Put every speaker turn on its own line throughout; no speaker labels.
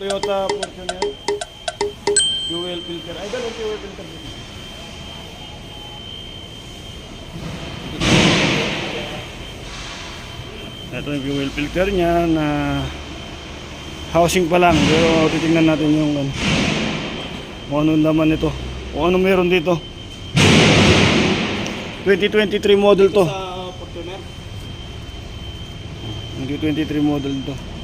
Toyota Fortuner. Fuel filter. Ay, ganun fuel filter. Ito yung fuel filter niya na housing pa lang. Pero titingnan natin yung ano, kung ano naman ito. Kung ano meron dito. 2023 model to.
Sa Fortuner.
2023 model to.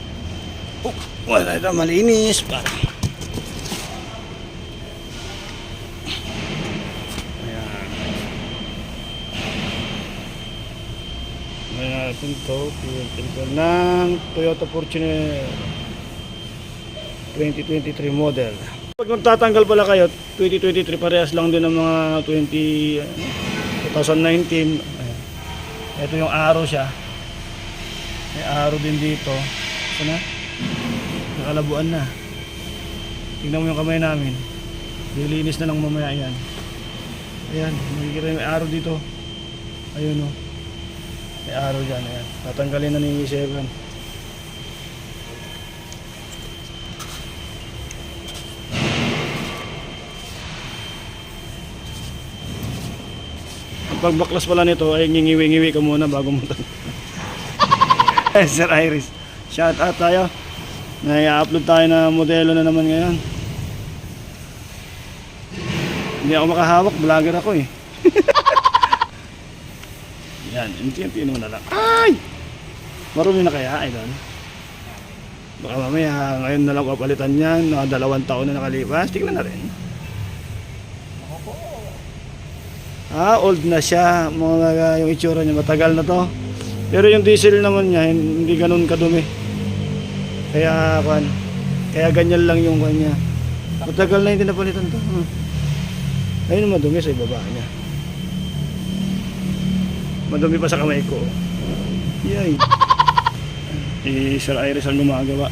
Oh, wala ito malinis. Para. Ayan. Ayan natin to. Fuel filter ng Toyota Fortuner 2023 model. Pag magtatanggal pala kayo, 2023 parehas lang din ng mga 20, ano, 2019. Ayan. Ito yung arrow siya. May araw din dito. Ito na. Nakalabuan na. Tingnan mo yung kamay namin. Lilinis na lang mamaya yan. Ayan, makikita yung araw dito. Ayun o. May araw dyan. Ayan. Tatanggalin na ni Seven. Ang pagbaklas pala nito ay ngingiwi-ngiwi ka muna bago mo Sir Iris. Shout out tayo. Nai-upload tayo na modelo na naman ngayon. Hindi ako makahawak, vlogger ako eh. Yan, unti-unti mo na lang. Ay! Marumi na kaya, idol? Baka mamaya, ngayon na lang papalitan yan. Mga dalawang taon na nakalipas. Tingnan na rin. Ah, old na siya. Mga yung itsura niya, matagal na to. Pero yung diesel naman niya, hindi ganun kadumi. Kaya, kwan, kaya ganyan lang yung kanya. Matagal na hindi napalitan to. Hmm. Ayun madumi sa ibaba niya. Madumi pa sa kamay ko. Yay. Eh, Sir Iris ang gumagawa.